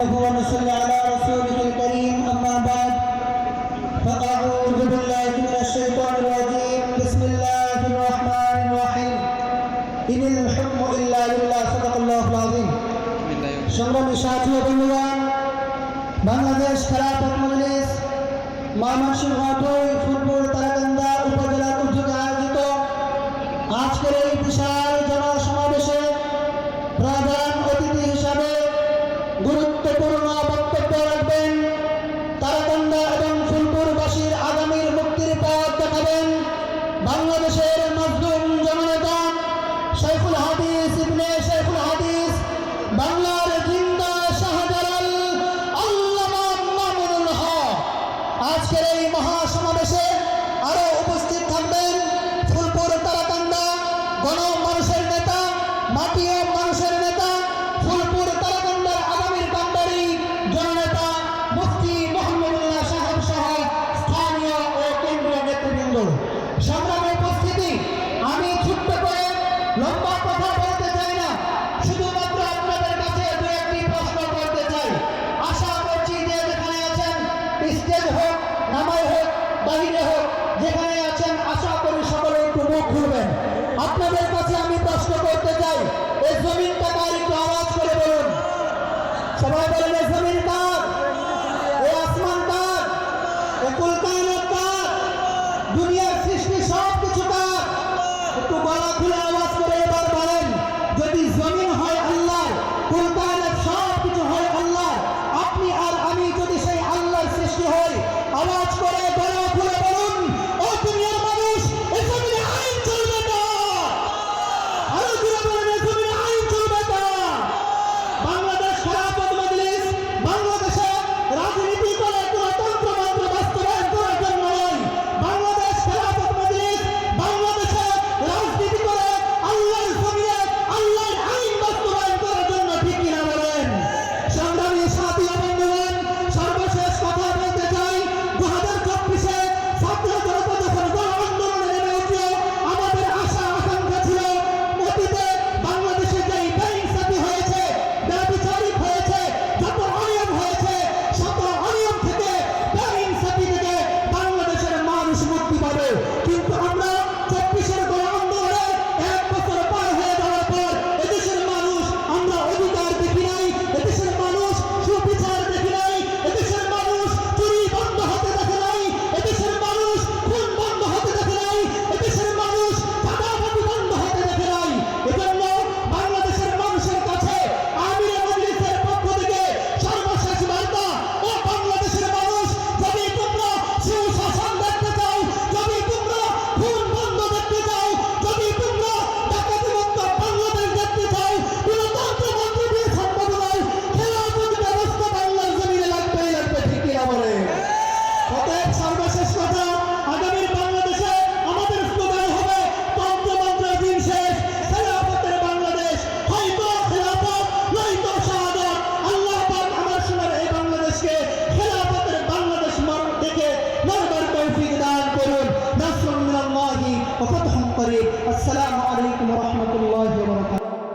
ونصلي على رسوله الكريم أما بعد فأعوذ بالله من الشيطان الرجيم بسم الله الرحمن الرحيم إن الحكم إلا لله صدق الله العظيم সংগ্রামী সাথী ও বন্ধুগণ বাংলাদেশ খেলাফত মজলিস ময়মনসিংহ দুই ফুলপুর তারাকান্দা আজকের এই মহাসমাবেশে আরও উপস্থিত থাকবেন ফুলপুর তারাকান্দা গণ মানুষের নেতা মাটি ও মানুষের নেতা, ফুলপুর তারাকান্দার আগামীর কান্ডারি জননেতা মুফতি মোহাম্মদুল্লাহ সাহেব সহ স্থানীয় ও কেন্দ্রীয় নেতৃবৃন্দ। সংগ্রামে উপস্থিতি, আমি ছোট্ট করে লম্বা খুলবেন আপনাদের কাছে আমি প্রশ্ন করতে চাই, এই জমিনটা কার একটু আওয়াজ করে বলুন। সবাই বলেন, এই জমিন কার وفتح قريب السلام عليكم ورحمة